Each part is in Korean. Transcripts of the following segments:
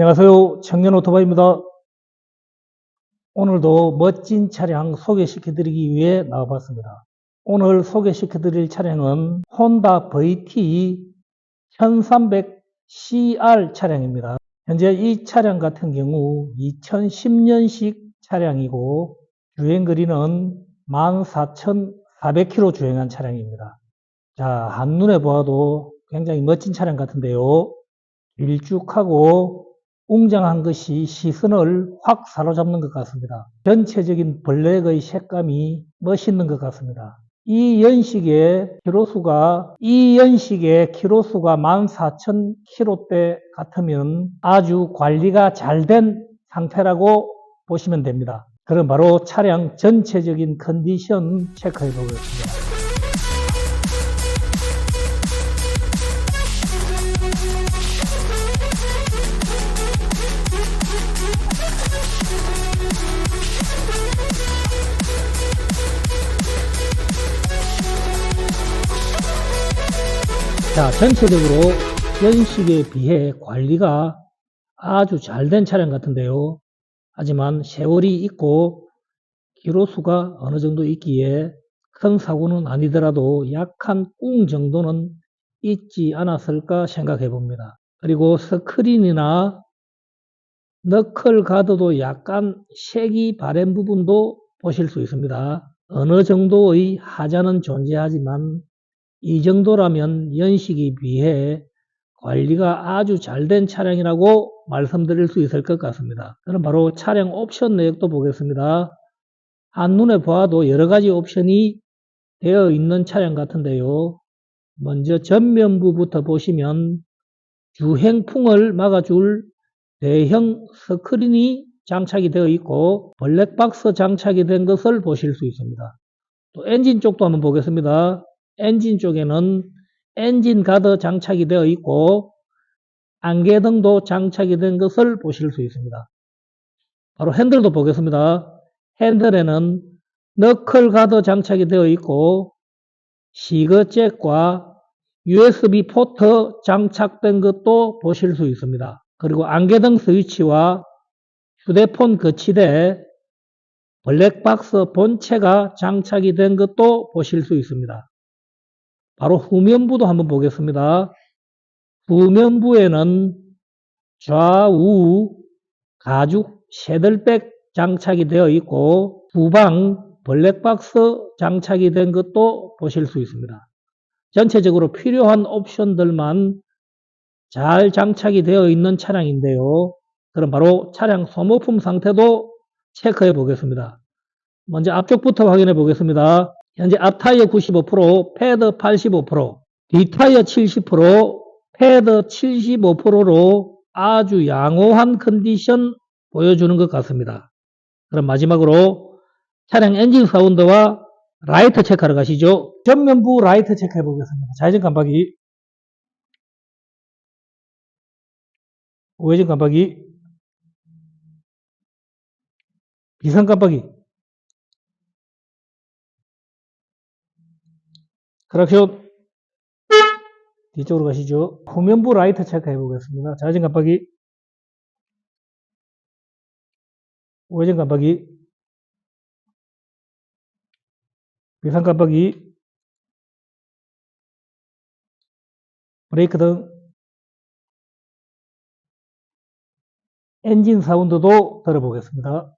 안녕하세요. 청년 오토바이입니다. 오늘도 멋진 차량 소개시켜 드리기 위해 나와봤습니다. 오늘 소개시켜 드릴 차량은 혼다 VT 1300CR 차량입니다. 현재 이 차량 같은 경우 2010년식 차량이고 주행거리는 14,400km 주행한 차량입니다. 자, 한눈에 보아도 굉장히 멋진 차량 같은데요. 일쭉하고 웅장한 것이 시선을 확 사로잡는 것 같습니다. 전체적인 블랙의 색감이 멋있는 것 같습니다. 이 연식의 키로수가 이 연식의 키로수가 14,000km대 같으면 아주 관리가 잘 된 상태라고 보시면 됩니다. 그럼 바로 차량 전체적인 컨디션 체크해 보겠습니다. 자, 전체적으로 연식에 비해 관리가 아주 잘 된 차량 같은데요. 하지만 세월이 있고 기로수가 어느 정도 있기에 큰 사고는 아니더라도 약한 꿍 정도는 있지 않았을까 생각해 봅니다. 그리고 스크린이나 너클 가드도 약간 색이 바랜 부분도 보실 수 있습니다. 어느 정도의 하자는 존재하지만 이 정도라면 연식에 비해 관리가 아주 잘 된 차량이라고 말씀드릴 수 있을 것 같습니다. 그럼 바로 차량 옵션 내역도 보겠습니다. 한눈에 보아도 여러 가지 옵션이 되어 있는 차량 같은데요. 먼저 전면부부터 보시면 주행풍을 막아줄 대형 스크린이 장착이 되어 있고 블랙박스 장착이 된 것을 보실 수 있습니다. 또 엔진 쪽도 한번 보겠습니다. 엔진 쪽에는 엔진 가드 장착이 되어 있고 안개등도 장착이 된 것을 보실 수 있습니다. 바로 핸들도 보겠습니다. 핸들에는 너클 가드 장착이 되어 있고 시거잭과 USB 포트 장착된 것도 보실 수 있습니다. 그리고 안개등 스위치와 휴대폰 거치대 블랙박스 본체가 장착이 된 것도 보실 수 있습니다. 바로 후면부도 한번 보겠습니다. 후면부에는 좌우 가죽 쉐들백 장착이 되어 있고 후방 블랙박스 장착이 된 것도 보실 수 있습니다. 전체적으로 필요한 옵션들만 잘 장착이 되어 있는 차량인데요. 그럼 바로 차량 소모품 상태도 체크해 보겠습니다. 먼저 앞쪽부터 확인해 보겠습니다. 현재 앞타이어 95%, 패드 85%, 뒷타이어 70%, 패드 75%로 아주 양호한 컨디션 보여주는 것 같습니다. 그럼 마지막으로 차량 엔진 사운드와 라이트 체크하러 가시죠. 전면부 라이트 체크해 보겠습니다. 좌회전 깜빡이, 우회전 깜빡이, 비상 깜빡이, 크락션 뒤쪽으로 가시죠. 후면부 라이트 체크해 보겠습니다. 좌회전 깜빡이 우회전 깜빡이 비상 깜빡이 브레이크 등 엔진 사운드도 들어보겠습니다.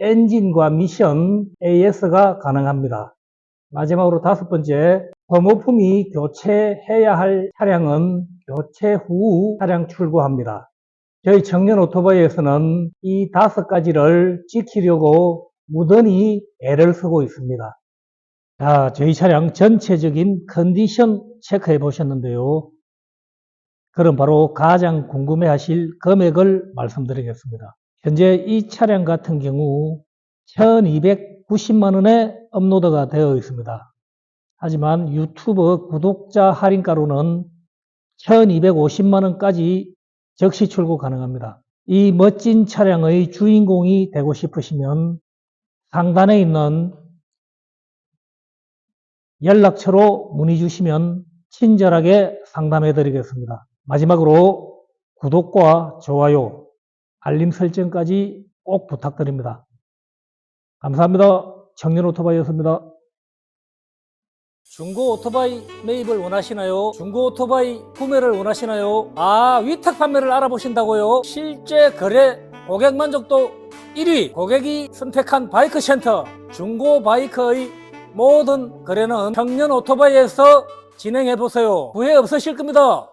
엔진과 미션 AS가 가능합니다. 마지막으로 다섯 번째, 소모품이 교체해야 할 차량은 교체 후 차량 출고합니다. 저희 청년 오토바이에서는 이 다섯 가지를 지키려고 무던히 애를 쓰고 있습니다. 자, 저희 차량 전체적인 컨디션 체크해 보셨는데요. 그럼 바로 가장 궁금해 하실 금액을 말씀드리겠습니다. 현재 이 차량 같은 경우 1290만 원에 업로드가 되어 있습니다. 하지만 유튜브 구독자 할인가로는 1250만 원까지 즉시 출고 가능합니다. 이 멋진 차량의 주인공이 되고 싶으시면 상단에 있는 연락처로 문의 주시면 친절하게 상담해 드리겠습니다. 마지막으로 구독과 좋아요, 알림 설정까지 꼭 부탁드립니다. 감사합니다. 청년 오토바이였습니다. 중고 오토바이 매입을 원하시나요? 중고 오토바이 구매를 원하시나요? 아, 위탁 판매를 알아보신다고요? 실제 거래 고객 만족도 1위 고객이 선택한 바이크 센터 중고 바이크의 모든 거래는 청년 오토바이에서 진행해 보세요. 후회 없으실 겁니다.